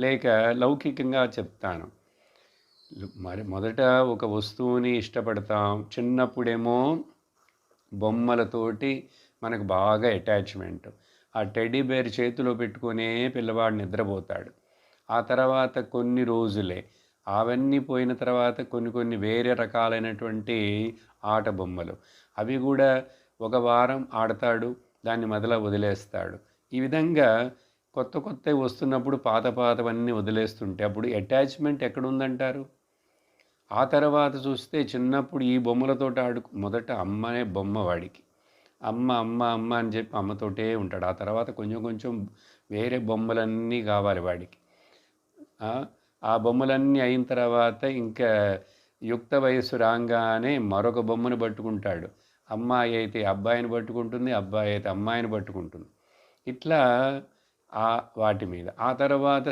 లేక లౌకికంగా చెప్తాను. మరి మొదట ఒక వస్తువుని ఇష్టపడతాం. చిన్నప్పుడేమో బొమ్మలతోటి మనకు బాగా అటాచ్మెంట్. ఆ టెడ్డీ బేర్ చేతిలో పెట్టుకునే పిల్లవాడు నిద్రపోతాడు. ఆ తర్వాత కొన్ని రోజులే. అవన్నీ పోయిన తర్వాత కొన్ని కొన్ని వేరే రకాలైనటువంటి ఆట బొమ్మలు. అవి కూడా ఒక వారం ఆడతాడు. దాన్ని మొదల వదిలేస్తాడు. ఈ విధంగా కొత్త కొత్తవి వస్తున్నప్పుడు పాత పాతవన్నీ వదిలేస్తుంటే అప్పుడు అటాచ్మెంట్ ఎక్కడుందంటారు? ఆ తర్వాత చూస్తే చిన్నప్పుడు ఈ బొమ్మలతో ఆడుకు మొదట అమ్మనే బొమ్మ వాడికి. అమ్మ అమ్మ అమ్మ అని చెప్పి అమ్మతోటే ఉంటాడు. ఆ తర్వాత కొంచెం కొంచెం వేరే బొమ్మలన్నీ కావాలి వాడికి. ఆ, బొమ్మలన్నీ అయిన తర్వాత ఇంకా యుక్త వయస్సు రాగానే మరొక బొమ్మను పట్టుకుంటాడు. అమ్మాయి అయితే అబ్బాయిని పట్టుకుంటుంది అబ్బాయి అయితే అమ్మాయిని పట్టుకుంటుంది. ఇట్లా వాటి మీద. ఆ తర్వాత